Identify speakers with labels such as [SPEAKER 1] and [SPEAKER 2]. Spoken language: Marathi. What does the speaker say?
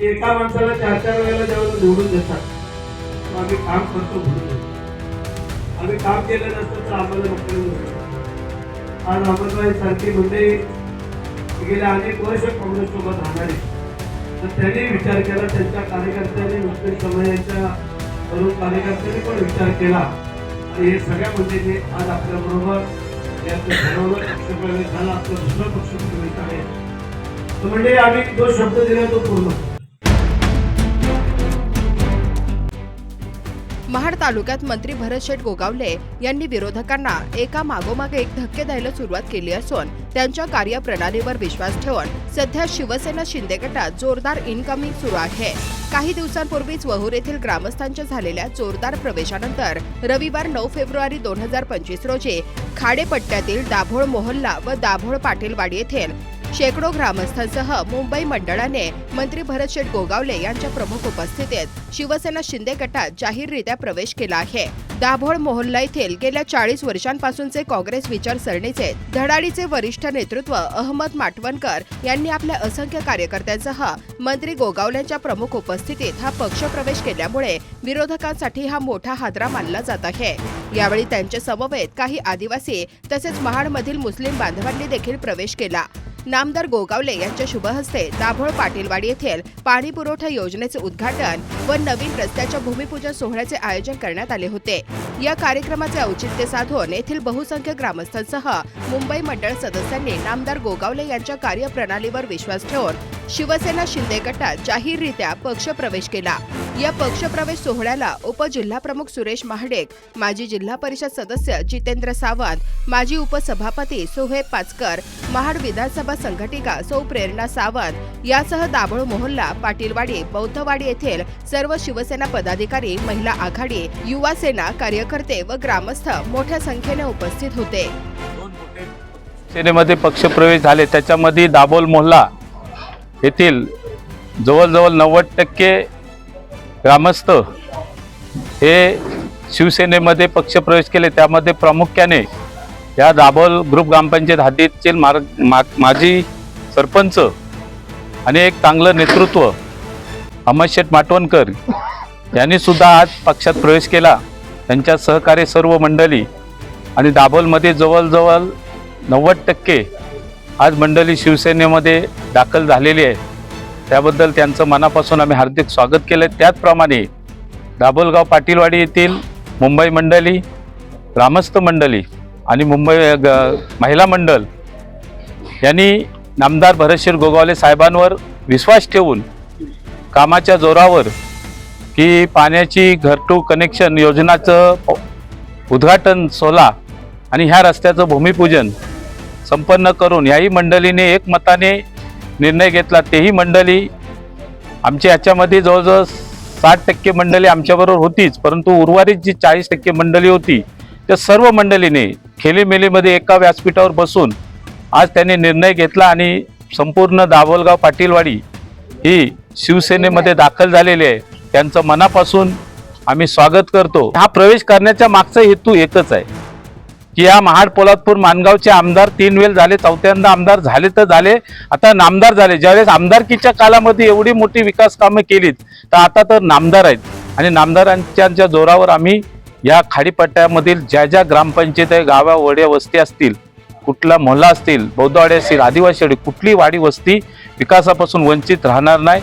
[SPEAKER 1] एका माणसाला चार चार वेळेला जेव्हा निवडून देतात. मग आम्ही काम करतो म्हणून. आम्ही काम केलं नसतं तर आम्हाला आज अमरबाई सारखी मंडळी गेल्या अनेक वर्ष काँग्रेस सोबत राहणारे. तर त्यांनी विचार केला त्यांच्या कार्यकर्त्यांनी मुस्लिम समाजाच्या तरुण कार्यकर्त्यांनी पण विचार केला. आणि हे सगळ्या मंडळींनी आज आपल्याबरोबर बरोबर याचं ठरवलं पक्षप्रवेश झाला आपलं दुसरं पक्षप्रवेश आहे. तर म्हणजे आम्ही जो शब्द दिला तो पूर्ण.
[SPEAKER 2] महाड तालुक्यात मंत्री भरत शेठ गोगावले यांनी विरोधकांना एका मागोमाग एक धक्के द्यायला सुरुवात केली असून त्यांच्या कार्यप्रणालीवर विश्वास ठेवून सध्या शिवसेना शिंदे गटात जोरदार इनकमिंग सुरू आहे. काही दिवसांपूर्वीच वहूर येथील ग्रामस्थांच्या झालेल्या जोरदार प्रवेशानंतर रविवार नऊ फेब्रुवारी दोन हजार पंचवीस रोजी खाडेपट्ट्यातील दाभोळ मोहल्ला व दाभोळ पाटीलवाडी येथील शेकडो ग्रामस्थांसह मुंबई मंडळाने मंत्री भरत शेठ गोगावले यांच्या प्रमुख उपस्थितीत शिवसेना शिंदे गटात जाहीररित्या प्रवेश केला आहे. दाभोळ मोहल्ला येथील गेल्या चाळीस वर्षांपासूनचे काँग्रेस विचारसरणीचे धडाडीचे वरिष्ठ नेतृत्व अहमद माटवणकर यांनी आपल्या असंख्य कार्यकर्त्यांसह मंत्री गोगावल्यांच्या प्रमुख उपस्थितीत हा पक्ष प्रवेश केल्यामुळे विरोधकांसाठी हा मोठा हादरा मानला जात आहे. यावेळी त्यांच्या समवेत काही आदिवासी तसेच महाडमधील मुस्लिम बांधवांनी देखील प्रवेश केला. नामदार गोगावले यांच्या शुभहस्ते दाभोळ पाटीलवाडी येथील पाणी पुरवठा योजनेचे उद्घाटन व नवीन रस्त्याच्या भूमिपूजन सोहळ्याचे आयोजन करण्यात आले होते. या कार्यक्रमाचे औचित्य साधून येथील बहुसंख्य ग्रामस्थांसह मुंबई मंडळ सदस्यांनी नामदार गोगावले यांच्या कार्यप्रणालीवर विश्वास ठेवून शिवसेना शिंदे गटात जाहीररित्या पक्षप्रवेश केला. या पक्षप्रवेश सोहळ्याला उपजिल्हाप्रमुख सुरेश महाडेक माजी जिल्हा परिषद सदस्य जितेंद्र सावंत माजी उपसभापती सोहेब पाचकर महाड विधानसभा संघटिका सौ प्रेरणा सावंत यासह दाभोळ मोहल्ला पाटीलवाडी बौद्धवाडी येथील सर्व शिवसेना पदाधिकारी महिला आघाडी युवा सेना कार्यकर्ते व ग्रामस्थ मोठ्या संख्येने उपस्थित होते.
[SPEAKER 3] सेनेमध्ये पक्षप्रवेश झाले. त्याच्यामध्ये दाभोल मोहल्ला येथील जवळजवळ नव्वद टक्के ग्रामस्थ हे शिवसेनेमध्ये पक्षप्रवेश केले. त्यामध्ये प्रामुख्याने या दाभोल ग्रुप ग्रामपंचायत हद्दीतील मार्ग मा माजी सरपंच आणि एक चांगलं नेतृत्व अमर शेठ माटवणकर यांनी सुद्धा आज पक्षात प्रवेश केला. त्यांच्या सहकार्य सर्व मंडळी आणि दाभोलमध्ये जवळजवळ नव्वद टक्के आज मंडळी शिवसेनेमध्ये दाखल झालेली आहे. त्याबद्दल त्यांचं मनापासून आम्ही हार्दिक स्वागत केलं त्याचप्रमाणे दाभोलगाव पाटीलवाडी येथील मुंबई मंडळी ग्रामस्थ मंडळी आणि मुंबई ग महिला मंडळ यांनी नामदार भरतशीर गोगावले साहेबांवर विश्वास ठेवून कामाच्या जोरावर की पाण्याची घर टू कनेक्शन योजनाचं उद्घाटन सोला आणि ह्या रस्त्याचं भूमिपूजन संपन्न करून याही मंडळीने एकमताने निर्णय घेतला तेही मंडळी. आमच्या याच्यामध्ये जवळजवळ साठ टक्के मंडळी आमच्याबरोबर होतीच परंतु उर्वरित जी चाळीस टक्के मंडळी होती त्या सर्व मंडळीने खेलीमेलीमध्ये एका व्यासपीठावर बसून आज त्यांनी निर्णय घेतला आणि संपूर्ण दाभोलगाव पाटीलवाडी ही शिवसेनेमध्ये दाखल झालेली आहे. त्यांचं मनापासून आम्ही स्वागत करतो. हा प्रवेश करण्याच्या मागचा हेतू एकच आहे. की या महाड पोलादपूर मानगावचे आमदार तीन वेळ झाले चौथ्यांदा आमदार झाले तर झाले. आता नामदार झाले. ज्यावेळेस आमदारकीच्या कालामध्ये एवढी मोठी विकास कामं केलीत तर आता तर नामदार आहेत. आणि नामदारांच्या जोरावर आम्ही या खाडीपट्ट्यामधील ज्या ज्या ग्रामपंचायत आहे गावा वड्या वस्ती असतील कुठला मोहल्ला असतील बौद्धवाडी असतील आदिवासी वाडी कुठली वाडी वस्ती विकासापासून वंचित राहणार नाही.